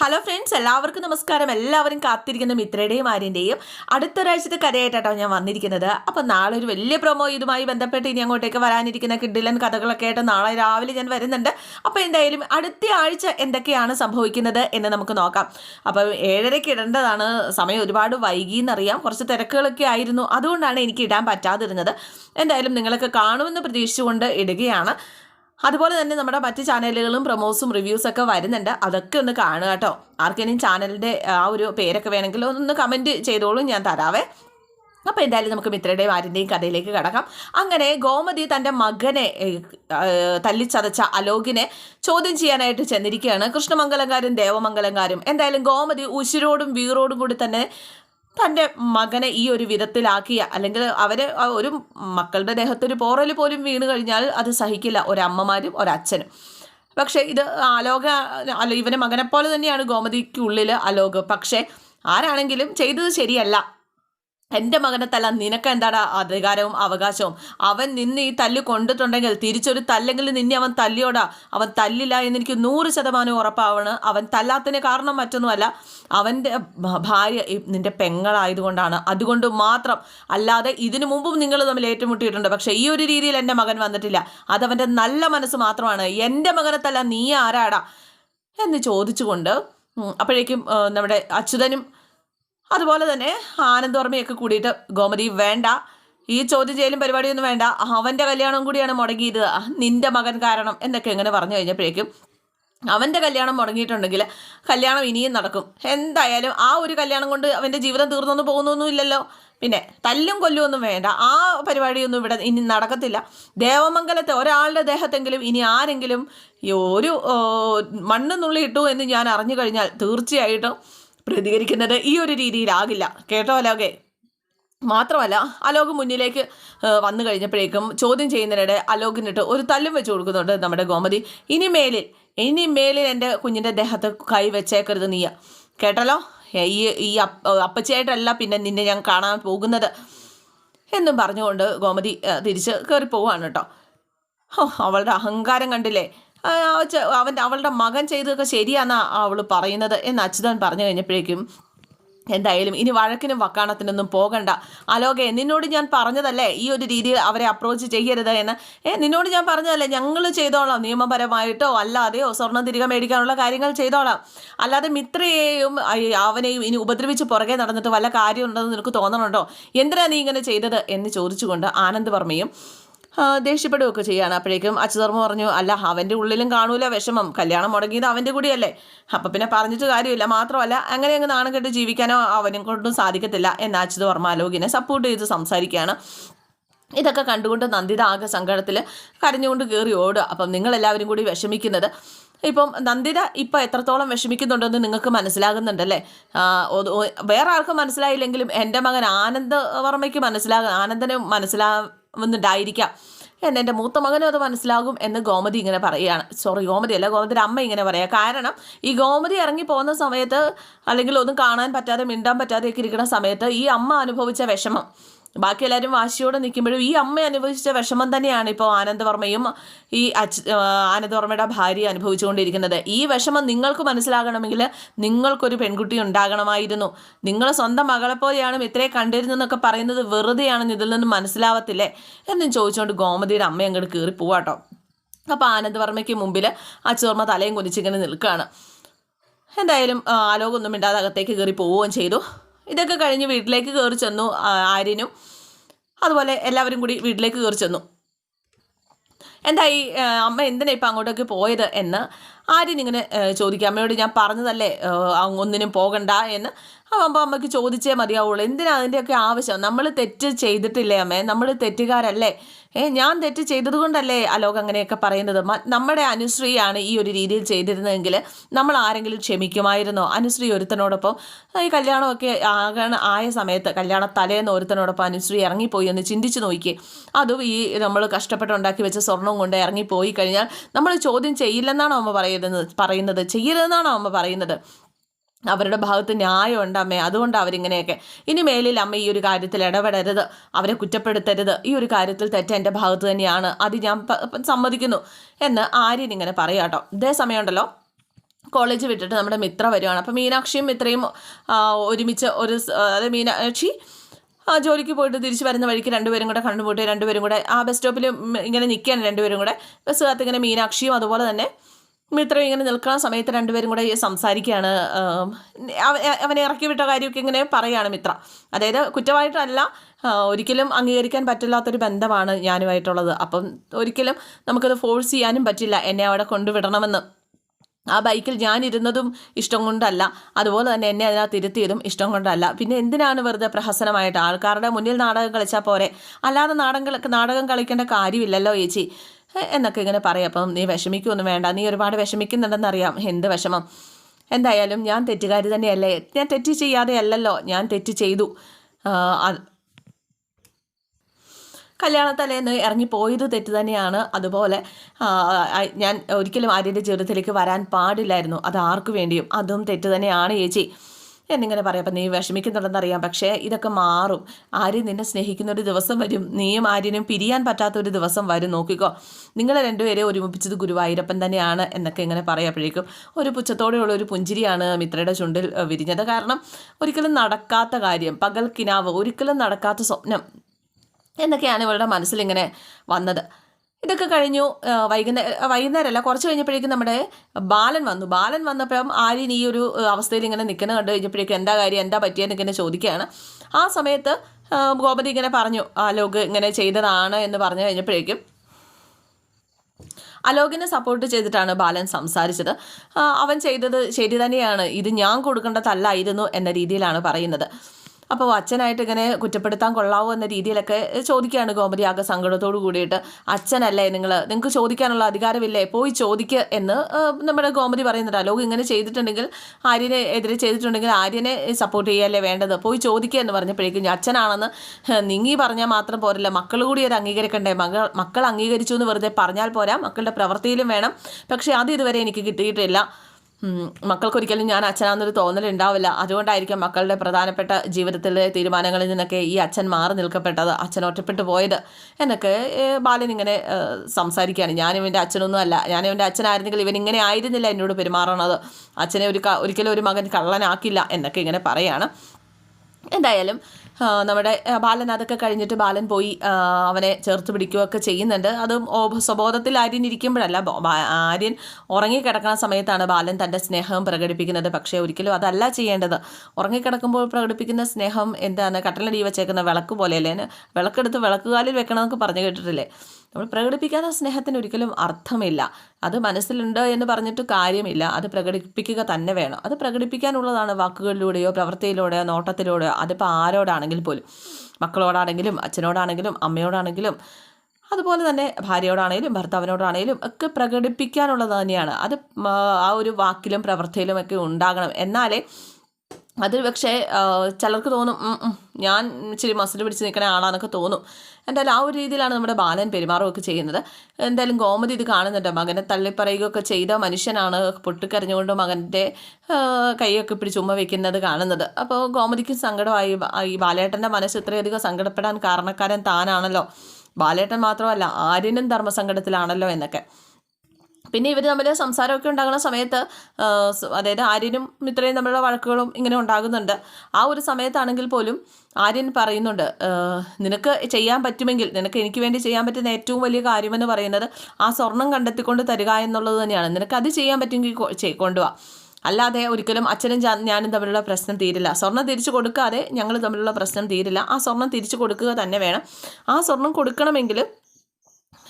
Hello friends എല്ലാവർക്കും നമസ്കാരം. എല്ലാവരും കാത്തിരിക്കുന്ന മിത്രയുടെയും ആര്യന്റെയും അടുത്തൊരാഴ്ചത്തെ കഥയായിട്ടാണ് ഞാൻ വന്നിരിക്കുന്നത്. അപ്പം നാളെ ഒരു വലിയ പ്രൊമോ ഇതുമായി ബന്ധപ്പെട്ട് ഇനി അങ്ങോട്ടേക്ക് വരാനിരിക്കുന്ന കിഡിലൻ കഥകളൊക്കെ ആയിട്ട് നാളെ രാവിലെ ഞാൻ വരുന്നുണ്ട്. അപ്പോൾ എന്തായാലും അടുത്ത ആഴ്ച എന്തൊക്കെയാണ് സംഭവിക്കുന്നത് എന്ന് നമുക്ക് നോക്കാം. അപ്പം ഏഴരയ്ക്ക് ഇടേണ്ടതാണ്. സമയം ഒരുപാട് വൈകി വൈകിയെന്നറിയാം. കുറച്ച് തിരക്കുകളൊക്കെ ആയിരുന്നു. അതുകൊണ്ടാണ് എനിക്ക് ഇടാൻ പറ്റാതിരുന്നത്. എന്തായാലും നിങ്ങളൊക്കെ കാണുമെന്ന് പ്രതീക്ഷിച്ചുകൊണ്ട് ഇടുകയാണ്. അതുപോലെ തന്നെ നമ്മുടെ മറ്റ് ചാനലുകളും പ്രൊമോസും റിവ്യൂസ് ഒക്കെ വരുന്നുണ്ട്. അതൊക്കെ ഒന്ന് കാണുക കേട്ടോ. ആർക്കെങ്കിലും ചാനലിന്റെ ആ ഒരു പേരൊക്കെ വേണമെങ്കിൽ ഒന്ന് കമന്റ് ചെയ്തോളൂ ഞാൻ തരാവേ. അപ്പോൾ എന്തായാലും നമുക്ക് മിത്രയുടെയും ആരുടെയും കഥയിലേക്ക് കടക്കാം. അങ്ങനെ ഗോമതി തന്റെ മകനെ തല്ലിച്ചതച്ച അലോകിനെ ചോദ്യം ചെയ്യാനായിട്ട് ചെന്നിരിക്കുകയാണ്. കൃഷ്ണമംഗലംകാരും ദേവമംഗലംകാരും. എന്തായാലും ഗോമതി ഉശിരോടും വീറോടും കൂടി തന്നെ തന്റെ മകനെ ഈ ഒരു വിധത്തിലാക്കിയ അല്ലെങ്കിൽ അവർ ഒരു മക്കളുടെ ദേഹത്തൊരു പോറൽ പോലും വീണ് കഴിഞ്ഞാൽ അത് സഹിക്കില്ല. ഒരമ്മമാരും ഒരച്ഛനും. പക്ഷേ ഇത് അലോക അല്ല ഇവനെ മകനെ പോലെ തന്നെയാണ് ഗോമതിക്കുള്ളിൽ അലോക്. പക്ഷേ ആരാണെങ്കിലും ചെയ്തത് ശരിയല്ല. എന്റെ മകനെ തല്ല നിനക്ക് എന്താണ് അധികാരവും അവകാശവും? അവൻ നിന്ന് ഈ തല്ല് കൊണ്ടിട്ടുണ്ടെങ്കിൽ തിരിച്ചൊരു തല്ലെങ്കിലും നിന്നെ അവൻ തല്ലിയോടാ? അവൻ തല്ലില്ല എന്ന് എനിക്ക് നൂറ് ശതമാനം ഉറപ്പാവണ് അവൻ തല്ലാത്തതിന് കാരണം മറ്റൊന്നുമല്ല അവന്റെ ഭാര്യ നിന്റെ പെങ്ങളായതുകൊണ്ടാണ്. അതുകൊണ്ട് മാത്രം അല്ലാതെ ഇതിനു മുമ്പും നിങ്ങൾ തമ്മിൽ ഏറ്റുമുട്ടിയിട്ടുണ്ട്. പക്ഷേ ഈ ഒരു രീതിയിൽ എന്റെ മകൻ വന്നിട്ടില്ല. അതവന്റെ നല്ല മനസ്സ് മാത്രമാണ്. എന്റെ മകനെ തല്ല നീ ആരാടാ? എന്ന് ചോദിച്ചുകൊണ്ട് അപ്പോഴേക്കും നമ്മുടെ അച്യുതനും അതുപോലെ തന്നെ ആനന്ദവർമ്മയൊക്കെ കൂടിയിട്ട് ഗോമതി വേണ്ട. ഈ ചോദ്യം ചെയ്യലും പരിപാടിയൊന്നും വേണ്ട. അവന്റെ കല്യാണം കൂടിയാണ് മുടങ്ങിയത്. നിന്റെ മകൻ കാരണം എന്നൊക്കെ എങ്ങനെ പറഞ്ഞു കഴിഞ്ഞപ്പോഴേക്കും അവന്റെ കല്യാണം മുടങ്ങിയിട്ടുണ്ടെങ്കിൽ കല്യാണം ഇനിയും നടക്കും. എന്തായാലും ആ ഒരു കല്യാണം കൊണ്ട് അവന്റെ ജീവിതം തീർന്നൊന്നും പോകുന്നൊന്നും ഇല്ലല്ലോ. പിന്നെ തല്ലും കൊല്ലും ഒന്നും വേണ്ട. ആ പരിപാടിയൊന്നും ഇവിടെ ഇനി നടക്കത്തില്ല. ദേവമംഗലത്തെ ഒരാളുടെ ദേഹത്തെങ്കിലും ഇനി ആരെങ്കിലും ഒരു മണ്ണ് നുള്ളി ഇട്ടു എന്ന് ഞാൻ അറിഞ്ഞു കഴിഞ്ഞാൽ തീർച്ചയായിട്ടും പ്രതികരിക്കുന്നത് ഈ ഒരു രീതിയിലാകില്ല. കേട്ടോ അലോകെ? മാത്രമല്ല അലോക് മുന്നിലേക്ക് വന്നു കഴിഞ്ഞപ്പോഴേക്കും ചോദ്യം ചെയ്യുന്നതിനിടെ അലോകിനിട്ട് ഒരു തല്ലും വെച്ച് കൊടുക്കുന്നുണ്ട് നമ്മുടെ ഗോമതി. ഇനി മേലിൽ ഇനി മേലിൽ എന്റെ കുഞ്ഞിന്റെ ദേഹത്ത് കൈ വെച്ചേക്കരുത് നീയ. കേട്ടല്ലോ? ഈ ഈ അപ്പ അപ്പച്ചയായിട്ടല്ല പിന്നെ നിന്നെ ഞാൻ കാണാൻ പോകുന്നത്. എന്നും പറഞ്ഞുകൊണ്ട് ഗോമതി തിരിച്ച് കയറി പോവാണ് കേട്ടോ. ഓ അവളുടെ അഹങ്കാരം കണ്ടില്ലേ? അവന്റെ അവളുടെ മകൻ ചെയ്തതൊക്കെ ശരിയാണെന്നാണ് അവൾ പറയുന്നത്. എന്ന് അച്യുതൻ പറഞ്ഞു കഴിഞ്ഞപ്പോഴേക്കും എന്തായാലും ഇനി വഴക്കിനും വക്കാണത്തിനൊന്നും പോകണ്ട. അലോകെ നിന്നോട് ഞാൻ പറഞ്ഞതല്ലേ? ഈ ഒരു രീതിയിൽ അവരെ അപ്രോച്ച് ചെയ്യരുത് എന്ന്. ഏ നിന്നോട് ഞാൻ പറഞ്ഞതല്ലേ? ഞങ്ങൾ ചെയ്തോളാം. നിയമപരമായിട്ടോ അല്ലാതെയോ സ്വർണം തിരികെ മേടിക്കാനുള്ള കാര്യങ്ങൾ ചെയ്തോളാം. അല്ലാതെ മിത്രയെയും അവനെയും ഇനി ഉപദ്രവിച്ച് പുറകെ നടന്നിട്ട് വല്ല കാര്യമുണ്ടെന്ന് നിനക്ക് തോന്നണുണ്ടോ? എന്തിനാണ് നീ ഇങ്ങനെ ചെയ്തത്? എന്ന് ചോദിച്ചുകൊണ്ട് ആനന്ദ് വർമ്മയും ദേഷ്യപ്പെടുകയൊക്കെ ചെയ്യാണ്. അപ്പോഴേക്കും അച്യുതർമ്മ പറഞ്ഞു അല്ല അവന്റെ ഉള്ളിലും കാണൂല വിഷമം. കല്യാണം മുടങ്ങിയത് അവന്റെ കൂടിയല്ലേ. അപ്പം പിന്നെ പറഞ്ഞിട്ട് കാര്യമില്ല. മാത്രമല്ല അങ്ങനെ അങ്ങ് നാണം കെട്ട് ജീവിക്കാനോ അവനും കൊണ്ടും സാധിക്കത്തില്ല. എന്ന് അച്യുത വർമ്മ അലോകിനെ സപ്പോർട്ട് ചെയ്ത് സംസാരിക്കുകയാണ്. ഇതൊക്കെ കണ്ടുകൊണ്ട് നന്ദിത ആകെ സങ്കടത്തിൽ കരഞ്ഞുകൊണ്ട് കയറി ഓടുക. അപ്പം നിങ്ങളെല്ലാവരും കൂടി വിഷമിക്കുന്നത് ഇപ്പം നന്ദിത ഇപ്പം എത്രത്തോളം വിഷമിക്കുന്നുണ്ടെന്ന് നിങ്ങൾക്ക് മനസ്സിലാകുന്നുണ്ടല്ലേ? വേറെ ആർക്കും മനസ്സിലായില്ലെങ്കിലും എന്റെ മകൻ ആനന്ദ വർമ്മയ്ക്ക് മനസ്സിലാകും ആനന്ദന് മനസ്സിലാവുന്നുണ്ടായിരിക്കാം എന്ന് എന്റെ മൂത്ത മകനും അത് മനസ്സിലാകും എന്ന് ഗോമതി ഇങ്ങനെ പറയുകയാണ്. സോറി ഗോമതി അല്ല ഗോമതിയുടെ അമ്മ ഇങ്ങനെ പറയാം. കാരണം ഈ ഗോമതി ഇറങ്ങി പോകുന്ന സമയത്ത് അല്ലെങ്കിൽ ഒന്നും കാണാൻ പറ്റാതെ മിണ്ടാൻ പറ്റാതെയൊക്കെ ഇരിക്കുന്ന സമയത്ത് ഈ അമ്മ അനുഭവിച്ച വിഷമം. ബാക്കി എല്ലാവരും വാശിയോടെ നിൽക്കുമ്പോഴും ഈ അമ്മ അനുഭവിച്ച വിഷമം തന്നെയാണ് ഇപ്പോൾ ആനന്ദവർമ്മയും ഈ അച് ആനന്ദവർമ്മയുടെ ഭാര്യ അനുഭവിച്ചുകൊണ്ടിരിക്കുന്നത്. ഈ വിഷമം നിങ്ങൾക്ക് മനസ്സിലാകണമെങ്കിൽ നിങ്ങൾക്കൊരു പെൺകുട്ടി ഉണ്ടാകണമായിരുന്നു. നിങ്ങൾ സ്വന്തം മകളെപ്പോലെയാണ് ഇത്രേ ഇത്രയെ കണ്ടിരുന്നെന്നൊക്കെ പറയുന്നത് വെറുതെയാണെന്ന് ഇതിൽ നിന്ന് മനസ്സിലാവത്തില്ലേ? എന്നും ചോദിച്ചുകൊണ്ട് ഗോമതിയുടെ അമ്മ അങ്ങോട്ട് കയറി പോവാട്ടോ. അപ്പോൾ ആനന്ദവർമ്മയ്ക്ക് മുമ്പിൽ അച്ചുവർമ്മ തലയും കുനിച്ചിങ്ങനെ നിൽക്കുകയാണ്. എന്തായാലും ആലോകൊന്നും മിണ്ടാതെ അകത്തേക്ക് കയറി പോവുകയും ചെയ്തു. ഇതൊക്കെ കഴിഞ്ഞ് വീട്ടിലേക്ക് കയറി ചെന്നു ആര്യനും. അതുപോലെ എല്ലാവരും കൂടി വീട്ടിലേക്ക് കയറി ചെന്നു. എന്തായി അമ്മ എന്തിനാ ഇപ്പം അങ്ങോട്ടേക്ക് പോയത് എന്ന് ആര്യൻ ഇങ്ങനെ ചോദിക്കാം അമ്മയോട് ഞാൻ പറഞ്ഞതല്ലേ? ഒന്നിനും പോകണ്ട എന്ന്. അപ്പോൾ അമ്മയ്ക്ക് ചോദിച്ചേ മതിയാവുള്ളൂ. എന്തിനാ അതിന്റെയൊക്കെ ആവശ്യം? നമ്മൾ തെറ്റ് ചെയ്തിട്ടില്ലേ അമ്മേ? നമ്മൾ തെറ്റുകാരല്ലേ? ഏ ഞാൻ തെറ്റ് ചെയ്തതുകൊണ്ടല്ലേ കൊണ്ടല്ലേ അലോക് അങ്ങനെയൊക്കെ പറയുന്നത്? നമ്മുടെ അനുശ്രീയാണ് ഈ ഒരു രീതിയിൽ ചെയ്തിരുന്നതെങ്കിൽ നമ്മൾ ആരെങ്കിലും ക്ഷമിക്കുമായിരുന്നോ? അനുശ്രീ ഒരുത്തനോടൊപ്പം ഈ കല്യാണമൊക്കെ ആകണ ആയ സമയത്ത് കല്യാണ തലേന്ന് ഒരുത്തനോടൊപ്പം അനുശ്രീ ഇറങ്ങിപ്പോയി എന്ന് ചിന്തിച്ച് നോക്കി അതും ഈ നമ്മൾ കഷ്ടപ്പെട്ടുണ്ടാക്കി വെച്ച സ്വർണം കൊണ്ട് ഇറങ്ങിപ്പോയി കഴിഞ്ഞാൽ നമ്മൾ ചോദ്യം ചെയ്യില്ലെന്നാണോ അമ്മ പറയുന്നത്? പറയുന്നത് ചെയ്യരുതെന്നാണോ അമ്മ പറയുന്നത്? അവരുടെ ഭാഗത്ത് ന്യായമുണ്ട് അമ്മേ. അതുകൊണ്ട് അവരിങ്ങനെയൊക്കെ. ഇനി മേലിൽ അമ്മ ഈ ഒരു കാര്യത്തിൽ ഇടപെടരുത്. അവരെ കുറ്റപ്പെടുത്തരുത്. ഈ ഒരു കാര്യത്തിൽ തെറ്റ് എന്റെ ഭാഗത്ത് തന്നെയാണ്. അത് ഞാൻ സമ്മതിക്കുന്നു എന്ന് ആര്യൻ ഇങ്ങനെ പറയാട്ടോ ഇതേ സമയമുണ്ടല്ലോ. കോളേജ് വിട്ടിട്ട് നമ്മുടെ മിത്ര വരുവാണ്. അപ്പം മീനാക്ഷിയും മിത്രയും ഒരുമിച്ച് ഒരു അതായത് മീനാക്ഷി ജോലിക്ക് പോയിട്ട് തിരിച്ച് വരുന്ന വഴിക്ക് രണ്ടുപേരും കൂടെ കണ്ടുമുട്ടി രണ്ടുപേരും കൂടെ ആ ബസ് സ്റ്റോപ്പിൽ ഇങ്ങനെ നിൽക്കുകയാണ് രണ്ടുപേരും കൂടെ. ബസ്സുകാർത്ത് ഇങ്ങനെ മീനാക്ഷിയും അതുപോലെ തന്നെ മിത്രയും ഇങ്ങനെ നിൽക്കുന്ന സമയത്ത് രണ്ടുപേരും കൂടെ സംസാരിക്കുകയാണ്. അവനെ ഇറക്കി വിട്ട കാര്യമൊക്കെ ഇങ്ങനെ പറയുകയാണ് മിത്ര. അതായത് കുറ്റമായിട്ടല്ല ഒരിക്കലും അംഗീകരിക്കാൻ പറ്റില്ലാത്തൊരു ബന്ധമാണ് ഞാനുമായിട്ടുള്ളത്. അപ്പം ഒരിക്കലും നമുക്കത് ഫോഴ്സ് ചെയ്യാനും പറ്റില്ല. എന്നെ അവിടെ കൊണ്ടുവിടണമെന്ന്. ആ ബൈക്കിൽ ഞാൻ ഇരുന്നതും ഇഷ്ടം കൊണ്ടല്ല. അതുപോലെ തന്നെ എന്നെ അതിനകത്ത് ഇരുത്തിയതും ഇഷ്ടം കൊണ്ടല്ല. പിന്നെ എന്തിനാണ് വെറുതെ പ്രഹസനമായിട്ട്? ആൾക്കാരുടെ മുന്നിൽ നാടകം കളിച്ചാൽ പോരെ. അല്ലാതെ നാടകം നാടകം കളിക്കേണ്ട കാര്യമില്ലല്ലോ ചേച്ചി എന്നൊക്കെ ഇങ്ങനെ പറയാം. അപ്പം നീ വിഷമിക്കൊന്നും വേണ്ട. നീ ഒരുപാട് വിഷമിക്കുന്നുണ്ടെന്നറിയാം. എന്ത് വിഷമം? എന്തായാലും ഞാൻ തെറ്റുകാരി തന്നെയല്ലേ? ഞാൻ തെറ്റ് ചെയ്യാതെ അല്ലല്ലോ. ഞാൻ തെറ്റ് ചെയ്തു. കല്യാണത്തലേന്ന് ഇറങ്ങിപ്പോയത് തെറ്റ് തന്നെയാണ്. അതുപോലെ ഞാൻ ഒരിക്കലും ആര്യന്റെ ജീവിതത്തിലേക്ക് വരാൻ പാടില്ലായിരുന്നു. അത് ആർക്കു വേണ്ടിയും. അതും തെറ്റ് തന്നെയാണ് ചേച്ചി. എന്നിങ്ങനെ പറയാം. അപ്പം നീ വിഷമിക്കുന്നുണ്ടെന്നറിയാം. പക്ഷേ ഇതൊക്കെ മാറും. ആര്യൻ നിന്നെ സ്നേഹിക്കുന്ന ഒരു ദിവസം വരും. നീയും ആര്യനും പിരിയാൻ പറ്റാത്ത ഒരു ദിവസം വരും. നോക്കിക്കോ. നിങ്ങളെ രണ്ടുപേരെ ഒരുമിപ്പിച്ചത് ഗുരുവായൂരപ്പൻ തന്നെയാണ് എന്നൊക്കെ ഇങ്ങനെ പറയപ്പോഴേക്കും ഒരു പുച്ഛത്തോടെയുള്ള ഒരു പുഞ്ചിരിയാണ് മിത്രയുടെ ചുണ്ടിൽ വിരിഞ്ഞത്. കാരണം ഒരിക്കലും നടക്കാത്ത കാര്യം പകൽ കിനാവ് ഒരിക്കലും നടക്കാത്ത സ്വപ്നം എന്നൊക്കെയാണ് ഇവളുടെ മനസ്സിലിങ്ങനെ വന്നത്. ഇതൊക്കെ കഴിഞ്ഞു. വൈകുന്നേരം വൈകുന്നേരമല്ല കുറച്ച് കഴിഞ്ഞപ്പോഴേക്കും നമ്മുടെ ബാലൻ വന്നു. ബാലൻ വന്നപ്പം ആര്യൻ ഈ ഒരു അവസ്ഥയിൽ ഇങ്ങനെ നിൽക്കുന്ന കണ്ടു കഴിഞ്ഞപ്പോഴേക്കും എന്താ കാര്യം എന്താ പറ്റിയെന്ന് ഇങ്ങനെ ചോദിക്കുകയാണ്. ആ സമയത്ത് ഗോപതി ഇങ്ങനെ പറഞ്ഞു ആലോക് ഇങ്ങനെ ചെയ്തതാണ് എന്ന് പറഞ്ഞു കഴിഞ്ഞപ്പോഴേക്കും അലോകിനെ സപ്പോർട്ട് ചെയ്തിട്ടാണ് ബാലൻ സംസാരിച്ചത്. അവൻ ചെയ്തത് ശരി തന്നെയാണ്. ഇത് ഞാൻ കൊടുക്കേണ്ടതല്ലായിരുന്നു എന്ന രീതിയിലാണ് പറയുന്നത്. അപ്പോൾ അച്ഛനായിട്ട് ഇങ്ങനെ കുറ്റപ്പെടുത്താൻ കൊള്ളാവോ എന്ന രീതിയിലൊക്കെ ചോദിക്കുകയാണ് ഗോമതി ആകെ സങ്കടത്തോട് കൂടിയിട്ട്. അച്ഛനല്ലേ നിങ്ങൾ നിങ്ങൾക്ക് ചോദിക്കാനുള്ള അധികാരമില്ലേ? പോയി ചോദിക്കുക എന്ന് നമ്മുടെ ഗോമതി പറയുന്നുണ്ട്. അലോക് ഇങ്ങനെ ചെയ്തിട്ടുണ്ടെങ്കിൽ ആര്യനെ എതിരെ ചെയ്തിട്ടുണ്ടെങ്കിൽ ആര്യനെ സപ്പോർട്ട് ചെയ്യല്ലേ വേണ്ടത്? പോയി ചോദിക്കുക എന്ന് പറഞ്ഞപ്പോഴേക്കും അച്ഛനാണെന്ന് നീങ്ങി പറഞ്ഞാൽ മാത്രം പോരല്ല? മക്കൾ കൂടി അത് അംഗീകരിക്കണ്ടേ? മകൾ മക്കൾ അംഗീകരിച്ചു എന്ന് വെറുതെ പറഞ്ഞാൽ പോരാ. മക്കളുടെ പ്രവൃത്തിയിലും വേണം. പക്ഷേ അത് ഇതുവരെ എനിക്ക് കിട്ടിയിട്ടില്ല. മക്കൾക്കൊരിക്കലും ഞാൻ അച്ഛനാണെന്നൊരു തോന്നലുണ്ടാവില്ല അതുകൊണ്ടായിരിക്കും മക്കളുടെ പ്രധാനപ്പെട്ട ജീവിതത്തിലെ തീരുമാനങ്ങളിൽ നിന്നൊക്കെ ഈ അച്ഛൻ മാറി നിൽക്കപ്പെട്ടത് അച്ഛൻ ഒറ്റപ്പെട്ടു പോയത് എന്നൊക്കെ ബാലൻ ഇങ്ങനെ സംസാരിക്കുകയാണ്. ഞാനും ഇവന്റെ അച്ഛനൊന്നും അല്ല. ഞാൻ ഇവന്റെ അച്ഛനായിരുന്നെങ്കിൽ ഇവൻ ഇങ്ങനെ ആയിരുന്നില്ല എന്നോട് പെരുമാറണത്. അച്ഛനെ ഒരു ഒരിക്കലും ഒരു മകൻ കള്ളനാക്കില്ല എന്നൊക്കെ ഇങ്ങനെ പറയാണ്. എന്തായാലും നമ്മുടെ ബാലൻ അതൊക്കെ കഴിഞ്ഞിട്ട് ബാലൻ പോയി അവനെ ചേർത്ത് പിടിക്കുകയൊക്കെ ചെയ്യുന്നുണ്ട്. അതും സ്വബോധത്തിൽ ആര്യൻ ഇരിക്കുമ്പോഴല്ല ആര്യൻ ഉറങ്ങിക്കിടക്കുന്ന സമയത്താണ് ബാലൻ തന്റെ സ്നേഹം പ്രകടിപ്പിക്കുന്നത്. പക്ഷേ ഒരിക്കലും അതല്ല ചെയ്യേണ്ടത്. ഉറങ്ങിക്കിടക്കുമ്പോൾ പ്രകടിപ്പിക്കുന്ന സ്നേഹം എന്താണ്? കട്ടലടി വെച്ചേക്കുന്ന വിളക്ക് പോലെയല്ലേ? വിളക്കെടുത്ത് വിളക്കുകാലിൽ വെക്കണമെന്നൊക്കെ പറഞ്ഞു കേട്ടിട്ടില്ലേ? നമ്മൾ പ്രകടിപ്പിക്കാത്ത സ്നേഹത്തിന് ഒരിക്കലും അർത്ഥമില്ല. അത് മനസ്സിലുണ്ട് എന്ന് പറഞ്ഞിട്ട് കാര്യമില്ല. അത് പ്രകടിപ്പിക്കുക തന്നെ വേണം. അത് പ്രകടിപ്പിക്കാനുള്ളതാണ് വാക്കുകളിലൂടെയോ പ്രവൃത്തിയിലൂടെയോ നോട്ടത്തിലൂടെയോ. അതിപ്പോൾ ആരോടാണെങ്കിൽ പോലും. മക്കളോടാണെങ്കിലും അച്ഛനോടാണെങ്കിലും അമ്മയോടാണെങ്കിലും അതുപോലെ തന്നെ ഭാര്യയോടാണെങ്കിലും ഭർത്താവിനോടാണെങ്കിലും ഒക്കെ പ്രകടിപ്പിക്കാനുള്ളത് തന്നെയാണ്. അത് ആ ഒരു വാക്കിലും പ്രവൃത്തിയിലും ഒക്കെ ഉണ്ടാകണം. എന്നാലേ അത് പക്ഷേ ചിലർക്ക് തോന്നും ഞാൻ ഇച്ചിരി മസിൽ പിടിച്ച് നിൽക്കുന്ന ആളാണെന്നൊക്കെ തോന്നും. എന്തായാലും ആ ഒരു രീതിയിലാണ് നമ്മുടെ ബാലൻ പെരുമാറുകയൊക്കെ ചെയ്യുന്നത്. എന്തായാലും ഗോമതി ഇത് കാണുന്നുണ്ട്. മകനെ തള്ളിപ്പറയുകയൊക്കെ ചെയ്ത മനുഷ്യനാണ് പൊട്ടിക്കരഞ്ഞുകൊണ്ട് മകന്റെ കൈയൊക്കെ പിടിച്ച് ഉമ്മ വെക്കുന്നത് കാണുന്നത്. അപ്പോൾ ഗോമതിക്ക് സങ്കടമായി. ഈ ബാലേട്ടന്റെ മനസ്സ് ഇത്രയധികം സങ്കടപ്പെടാൻ കാരണക്കാരൻ താനാണല്ലോ. ബാലേട്ടൻ മാത്രമല്ല ആര്യനും ധർമ്മസങ്കടത്തിലാണല്ലോ എന്നൊക്കെ. പിന്നെ ഇവർ തമ്മിൽ സംസാരമൊക്കെ ഉണ്ടാകുന്ന സമയത്ത് അതായത് ആര്യനും മിത്രയും തമ്മിലുള്ള വഴക്കുകളും ഇങ്ങനെ ഉണ്ടാകുന്നുണ്ട്. ആ ഒരു സമയത്താണെങ്കിൽ പോലും ആര്യൻ പറയുന്നുണ്ട് നിനക്ക് ചെയ്യാൻ പറ്റുമെങ്കിൽ നിനക്ക് എനിക്ക് വേണ്ടി ചെയ്യാൻ പറ്റുന്ന ഏറ്റവും വലിയ കാര്യമെന്ന് പറയുന്നത് ആ സ്വർണം കണ്ടെത്തിക്കൊണ്ട് തരിക എന്നുള്ളത് തന്നെയാണ്. നിനക്ക് അത് ചെയ്യാൻ പറ്റുമെങ്കിൽ കൊണ്ടുപോവാ അല്ലാതെ ഒരിക്കലും അച്ഛനും ഞാനും തമ്മിലുള്ള പ്രശ്നം തീരില്ല. സ്വർണം തിരിച്ചു കൊടുക്കാതെ ഞങ്ങൾ തമ്മിലുള്ള പ്രശ്നം തീരില്ല. ആ സ്വർണം തിരിച്ചു കൊടുക്കുക തന്നെ വേണം. ആ സ്വർണം കൊടുക്കണമെങ്കിൽ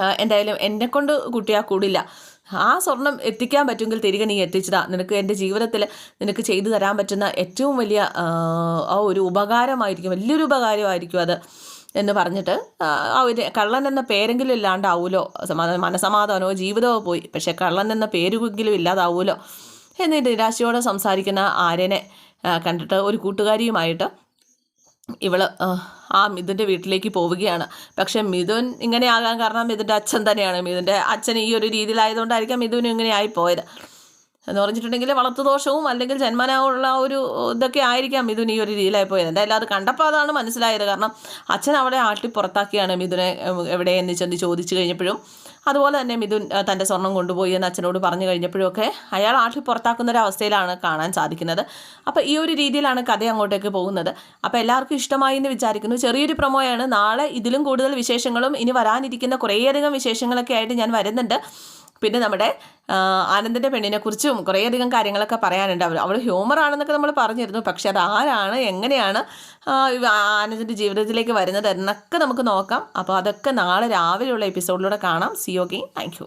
എന്തായാലും എന്നെ കൊണ്ട് കുട്ടിയാ കൂടില്ല. ആ സ്വർണം എത്തിക്കാൻ പറ്റുമെങ്കിൽ തിരികെ നീ എത്തിച്ചതാ. നിനക്ക് എന്റെ ജീവിതത്തിൽ നിനക്ക് ചെയ്തു തരാൻ പറ്റുന്ന ഏറ്റവും വലിയ ആ, ഒരു ഉപകാരമായിരിക്കും വലിയൊരു ഉപകാരമായിരിക്കും അത് എന്ന് പറഞ്ഞിട്ട് ആ, ഒരു കള്ളൻ എന്ന പേരെങ്കിലും ഇല്ലാണ്ടാവൂലോ? സമാ- മനസമാധാനമോ ജീവിതമോ പോയി. പക്ഷേ കള്ളൻ എന്ന പേരുകെങ്കിലും ഇല്ലാതാവൂലോ? എന്ന് നിരാശയോടെ സംസാരിക്കുന്ന ആര്യനെ കണ്ടിട്ട് ഒരു കൂട്ടുകാരിയുമായിട്ട് ഇവൾ ആ, മിഥുന്റെ വീട്ടിലേക്ക് പോവുകയാണ്. പക്ഷെ മിഥുൻ ഇങ്ങനെ ആകാൻ കാരണം മിഥുന്റെ അച്ഛൻ തന്നെയാണ്. മിഥുന്റെ അച്ഛൻ ഈ ഒരു രീതിയിലായതുകൊണ്ടായിരിക്കാം മിഥുനും ഇങ്ങനെ ആയി പോയത്. എന്ന് പറഞ്ഞിട്ടുണ്ടെങ്കിൽ വളർത്തുദോഷവും അല്ലെങ്കിൽ ജന്മനാവുള്ള ഒരു ഇതൊക്കെ ആയിരിക്കാം മിഥുൻ ഈ ഒരു രീതിയിലായി പോയത്. എന്തായാലും അത് കണ്ടപ്പോൾ അതാണ് മനസ്സിലായത്. കാരണം അച്ഛൻ അവിടെ ആട്ടി പുറത്താക്കിയാണ് മിഥുനെ എവിടെയെന്ന് ചെന്ന് ചോദിച്ചു കഴിഞ്ഞപ്പോഴും. അതുപോലെ തന്നെ മിഥുൻ തന്റെ സ്വർണം കൊണ്ടുപോയി എന്ന് അച്ഛനോട് പറഞ്ഞു കഴിഞ്ഞപ്പോഴൊക്കെ അയാൾ ആട്ടിൽ പുറത്താക്കുന്ന ഒരു അവസ്ഥയിലാണ് കാണാൻ സാധിക്കുന്നത്. അപ്പോൾ ഈ ഒരു രീതിയിലാണ് കഥ അങ്ങോട്ടേക്ക് പോകുന്നത്. അപ്പോൾ എല്ലാവർക്കും ഇഷ്ടമായി എന്ന് വിചാരിക്കുന്നു. ചെറിയൊരു പ്രൊമോയാണ്. നാളെ ഇതിലും കൂടുതൽ വിശേഷങ്ങളും ഇനി വരാനിരിക്കുന്ന കുറേയധികം വിശേഷങ്ങളൊക്കെ ആയിട്ട് ഞാൻ വരുന്നുണ്ട്. പിന്നെ നമ്മുടെ ആനന്ദിന്റെ പെണ്ണിനെ കുറിച്ചും കുറേയധികം കാര്യങ്ങളൊക്കെ പറയാനുണ്ട്. അവർ അവൾ ഹ്യൂമർ ആണെന്നൊക്കെ നമ്മൾ പറഞ്ഞിരുന്നു. പക്ഷെ അത് ആരാണ് എങ്ങനെയാണ് ആനന്ദിന്റെ ജീവിതത്തിലേക്ക് വരുന്നത് എന്നൊക്കെ നമുക്ക് നോക്കാം. അപ്പോൾ അതൊക്കെ നാളെ രാവിലെയുള്ള എപ്പിസോഡിലൂടെ കാണാം. C okay thank you